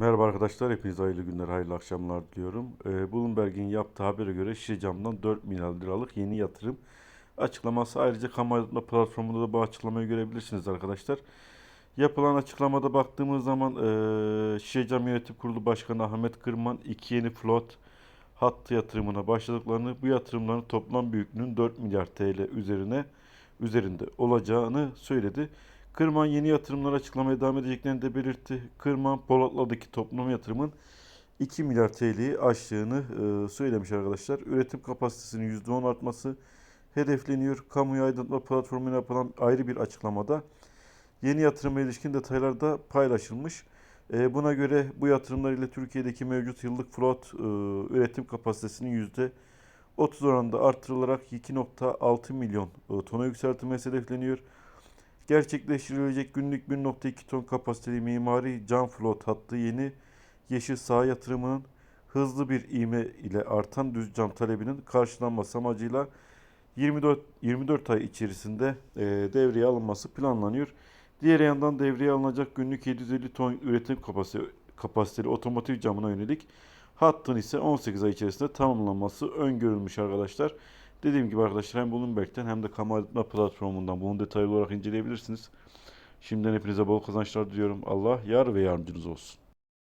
Merhaba arkadaşlar, hepinize hayırlı günler, hayırlı akşamlar diliyorum. Ee, Bloomberg'in yaptığı habere göre şişe camdan 4 milyar liralık yeni yatırım açıklaması. Ayrıca kamu aydınlatma platformunda da bu açıklamayı görebilirsiniz arkadaşlar. Yapılan açıklamada baktığımız zaman eee Şişe Cam Yönetim Kurulu Başkanı Ahmet Kırman iki yeni flot hattı yatırımına başladıklarını, bu yatırımların toplam büyüklüğünün 4 milyar TL üzerine üzerinde olacağını söyledi. Kırman yeni yatırımlar açıklamaya devam edeceklerini de belirtti. Kırman Polatlı'daki toplam yatırımın 2 milyar TL'yi aştığını e, söylemiş arkadaşlar. Üretim kapasitesinin %10 artması hedefleniyor. Kamuya aydınlatma platformuna yapılan ayrı bir açıklamada yeni yatırıma ilişkin detaylar da paylaşılmış. E, buna göre bu yatırımlar ile Türkiye'deki mevcut yıllık flot e, üretim kapasitesinin %30 oranında artırılarak 2.6 milyon e, tona yükseltilmesi hedefleniyor. Gerçekleştirilecek günlük 1.2 ton kapasiteli mimari cam flot hattı yeni yeşil saha yatırımının hızlı bir ivme ile artan düz cam talebinin karşılanması amacıyla 24 24 ay içerisinde e, devreye alınması planlanıyor. Diğer yandan devreye alınacak günlük 750 ton üretim kapasite, kapasiteli otomotiv camına yönelik hattın ise 18 ay içerisinde tamamlanması öngörülmüş arkadaşlar. Dediğim gibi arkadaşlar hem Bloomberg'ten hem de kamu aydınlatma platformundan bunu detaylı olarak inceleyebilirsiniz. Şimdiden hepinize bol kazançlar diliyorum. Allah yar ve yardımcınız olsun.